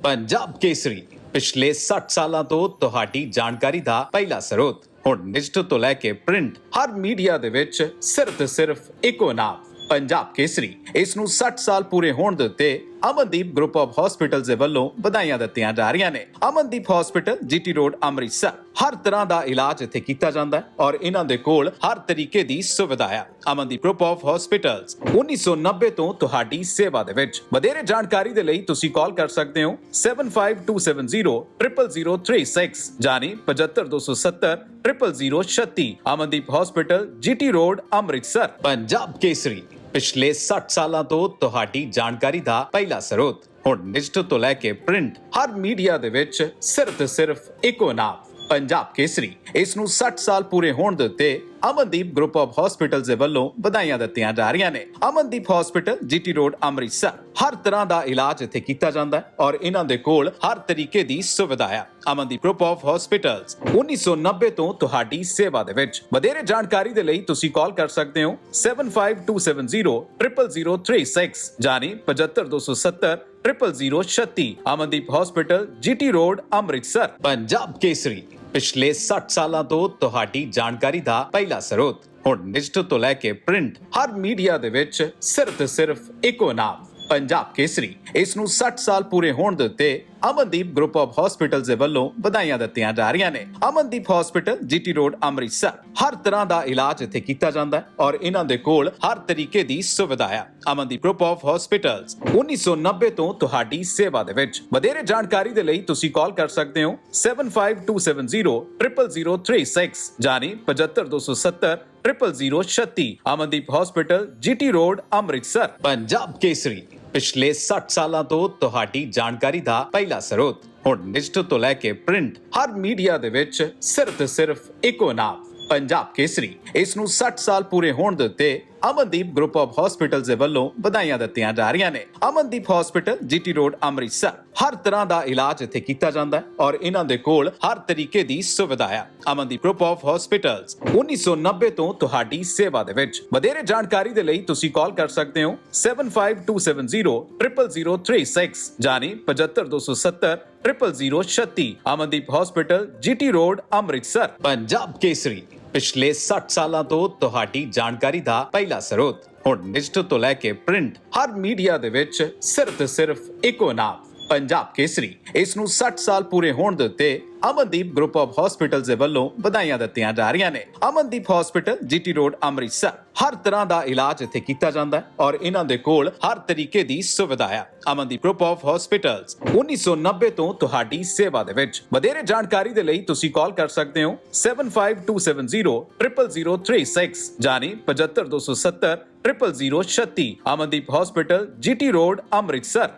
ਪੰਜਾਬ ਕੇਸਰੀ, ਪਿਛਲੇ 60 ਸਾਲਾਂ ਤੋਂ ਤੁਹਾਡੀ ਜਾਣਕਾਰੀ ਦਾ ਪਹਿਲਾ ਸਰੋਤ। ਹੁਣ ਡਿਜੀਟਲ ਤੋਂ ਲੈ ਕੇ ਪ੍ਰਿੰਟ ਹਰ ਮੀਡੀਆ ਦੇ ਵਿੱਚ ਸਿਰਫ ਤੇ ਸਿਰਫ ਇੱਕੋ ਨਾਮ, ਪੰਜਾਬ ਕੇਸਰੀ। ਇਸ ਨੂੰ 60 ਸਾਲ ਪੂਰੇ ਹੋਣ ਦੇ ਉੱਤੇ ਅਮਨਦੀਪ ਗਰੁੱਪ ਆਫ ਹਸਪੀਟਲਸ ਦੇ ਵੱਲੋਂ ਵਧਾਈਆਂ ਦਿੱਤੀਆਂ ਜਾ ਰਹੀਆਂ ਨੇ। Amandeep hospital GT road Amritsar. ਹਰ ਤਰ੍ਹਾਂ ਦਾ ਇਲਾਜ ਇੱਥੇ ਕੀਤਾ ਜਾਂਦਾ ਹੈ ਔਰ ਇਹਨਾਂ ਦੇ ਕੋਲ ਹਰ ਤਰੀਕੇ ਦੀ ਸੁਵਿਧਾ ਹੈ। ਅਮਨਦੀਪ ਗਰੁੱਪ ਆਫ ਹਸਪੀਟਲਸ 1990 ਤੋਂ ਤੁਹਾਡੀ ਸੇਵਾ ਦੇ ਵਿੱਚ। ਵਧੇਰੇ ਜਾਣਕਾਰੀ ਦੇ ਲਈ ਤੁਸੀਂ ਕਾਲ ਕਰ ਸਕਦੇ ਹੋ 7527000036 ਜਾਨੀ 75270 0036 Amandeep hospital GT road Amritsar, Punjab Kesari. ਪਿਛਲੇ 60 ਸਾਲਾਂ ਤੋਂ ਤੁਹਾਡੀ ਜਾਣਕਾਰੀ ਦਾ ਪਹਿਲਾ ਸਰੋਤ। ਹੁਣ ਡਿਜੀਟਲ ਤੋਂ ਲੈ ਕੇ ਪ੍ਰਿੰਟ, ਹਰ ਮੀਡੀਆ ਦੇ ਵਿੱਚ ਸਿਰਫ ਤੇ ਸਿਰਫ ਇੱਕੋ ਨਾਮ, ਪੰਜਾਬ ਕੇਸਰੀ। ਇਸ ਨੂੰ 60 ਸਾਲ ਪੂਰੇ ਹੋਣ ਦੇ ਉੱਤੇ ਅਮਨਦੀਪ ਗਰੁੱਪ ਆਫ ਹਸਪੀਟਲਸ ਦੇ ਵੱਲੋਂ ਵਧਾਈਆਂ ਦਿੱਤੀਆਂ ਜਾ ਰਹੀਆਂ ਨੇ। Amandeep hospital GT road Amritsar. ਹਰ ਤਰ੍ਹਾਂ ਦਾ ਇਲਾਜ ਇੱਥੇ ਕੀਤਾ ਜਾਂਦਾ ਹੈ ਔਰ ਇਹਨਾਂ ਦੇ ਕੋਲ ਹਰ ਤਰੀਕੇ ਦੀ ਸੁਵਿਧਾ ਹੈ। ਅਮਨਦੀਪ ਗਰੁੱਪ ਆਫ ਹਸਪੀਟਲਸ 1990 ਤੋਂ ਤੁਹਾਡੀ ਸੇਵਾ ਦੇ ਵਿੱਚ। ਵਧੇਰੇ ਜਾਣਕਾਰੀ ਦੇ ਲਈ ਤੁਸੀਂ ਕਾਲ ਕਰ ਸਕਦੇ ਹੋ 7527000036 ਜਾਨੀ 75270 0036 Amandeep hospital GT road Amritsar. Punjab Kesari. ਪਿਛਲੇ 60 ਸਾਲਾਂ ਤੋਂ ਤੁਹਾਡੀ ਜਾਣਕਾਰੀ ਦਾ ਪਹਿਲਾ ਸਰੋਤ। ਹੁਣ ਡਿਜੀਟਲ ਤੋਂ ਲੈ ਕੇ ਪ੍ਰਿੰਟ ਹਰ ਮੀਡੀਆ ਦੇ ਵਿੱਚ ਸਿਰਫ ਤੇ ਸਿਰਫ ਇੱਕੋ ਨਾਮ। ਪੰਜਾਬ ਕੇਸਰੀ, ਇਸ ਨੂੰ 60 ਸਾਲ ਪੂਰੇ ਹੋਣ ਦੇ ਉੱਤੇ ਅਮਨਦੀਪ ਗਰੁੱਪ ਆਫ ਹਸਪੀਟਲਸ ਦੇ ਵੱਲੋਂ ਵਧਾਈਆਂ ਦਿੱਤੀਆਂ ਜਾ ਰਹੀਆਂ ਨੇ। Amandeep hospital GT road Amritsar. ਹਰ ਤਰ੍ਹਾਂ ਦਾ ਇਲਾਜ ਇੱਥੇ ਕੀਤਾ ਜਾਂਦਾ ਹੈ ਔਰ ਇਹਨਾਂ ਦੇ ਕੋਲ ਹਰ ਤਰੀਕੇ ਦੀ ਸੁਵਿਧਾ ਹੈ। ਅਮਨਦੀਪ ਗਰੁੱਪ ਆਫ ਹਸਪੀਟਲਸ 1990 ਤੋਂ ਤੁਹਾਡੀ ਸੇਵਾ ਦੇ ਵਿੱਚ। ਵਧੇਰੇ ਜਾਣਕਾਰੀ ਦੇ ਲਈ ਤੁਸੀਂ ਕਾਲ ਕਰ ਸਕਦੇ ਹੋ 7527000036 ਜਾਨੀ 75270 0036 Amandeep hospital GT road Amritsar, Punjab Kesari. ਪਿਛਲੇ 60 ਸਾਲਾਂ ਤੋਂ ਤੁਹਾਡੀ ਜਾਣਕਾਰੀ ਦਾ ਪਹਿਲਾ ਸਰੋਤ। ਹੁਣ ਡਿਜੀਟਲ ਤੋਂ ਲੈ ਕੇ ਪ੍ਰਿੰਟ, ਹਰ ਮੀਡੀਆ ਦੇ ਵਿੱਚ ਸਿਰਫ ਤੇ ਸਿਰਫ ਇੱਕੋ ਨਾਮ, ਪੰਜਾਬ ਕੇਸਰੀ। ਇਸ ਨੂੰ 60 ਸਾਲ ਪੂਰੇ ਹੋਣ ਦੇ ਉੱਤੇ ਅਮਨਦੀਪ ਗਰੁੱਪ ਆਫ ਹਸਪੀਟਲਸ ਦੇ ਵੱਲੋਂ ਵਧਾਈਆਂ ਦਿੱਤੀਆਂ ਜਾ ਰਹੀਆਂ ਨੇ। Amandeep hospital GT road, Amritsar. ਹਰ ਤਰ੍ਹਾਂ ਦਾ ਇਲਾਜ ਇੱਥੇ ਕੀਤਾ ਜਾਂਦਾ ਹੈ ਔਰ ਇਹਨਾਂ ਦੇ ਕੋਲ ਹਰ ਤਰੀਕੇ ਦੀ ਸੁਵਿਧਾ ਹੈ। ਅਮਨਦੀਪ ਗਰੁੱਪ ਆਫ ਹਸਪੀਟਲਸ 1990 ਤੋਂ ਤੁਹਾਡੀ ਸੇਵਾ ਦੇ ਵਿੱਚ। ਵਧੇਰੇ ਜਾਣਕਾਰੀ ਦੇ ਲਈ ਤੁਸੀਂ ਕਾਲ ਕਰ ਸਕਦੇ ਹੋ 7527000036 ਜਾਨੀ 75270 0036 Amandeep hospital GT road Amritsar. Punjab Kesari, ਪਿਛਲੇ 60 ਸਾਲਾਂ ਤੋਂ ਤੁਹਾਡੀ ਜਾਣਕਾਰੀ ਦਾ ਪਹਿਲਾ ਸਰੋਤ। ਹੁਣ ਡਿਜੀਟਲ ਤੋਂ ਲੈ ਕੇ ਪ੍ਰਿੰਟ, ਹਰ ਮੀਡੀਆ ਦੇ ਵਿੱਚ ਸਿਰਫ ਤੇ ਸਿਰਫ ਇੱਕੋ ਨਾਮ। ਪੰਜਾਬ ਕੇਸਰੀ, ਇਸ ਨੂੰ 60 ਸਾਲ ਪੂਰੇ ਹੋਣ ਦੇ ਉੱਤੇ ਅਮਨਦੀਪ ਗਰੁੱਪ ਆਫ ਹਸਪੀਟਲਸ ਦੇ ਵੱਲੋਂ ਵਧਾਈਆਂ ਦਿੱਤੀਆਂ ਜਾ ਰਹੀਆਂ ਨੇ। Amandeep hospital GT road Amritsar, ਹਰ ਤਰ੍ਹਾਂ ਦਾ ਇਲਾਜ ਇੱਥੇ ਕੀਤਾ ਜਾਂਦਾ ਹੈ ਔਰ ਇਹਨਾਂ ਦੇ ਕੋਲ ਹਰ ਤਰੀਕੇ ਦੀ ਸੁਵਿਧਾ ਹੈ। ਅਮਨਦੀਪ ਗਰੁੱਪ ਆਫ ਹਸਪੀਟਲਸ 1990 ਤੋਂ ਤੁਹਾਡੀ ਸੇਵਾ ਦੇ ਵਿੱਚ। ਵਧੇਰੇ ਜਾਣਕਾਰੀ ਦੇ ਲਈ ਤੁਸੀਂ ਕਾਲ ਕਰ ਸਕਦੇ ਹੋ 7527000036 ਜਾਨੀ 75270 0036 Amandeep hospital GT road Amritsar.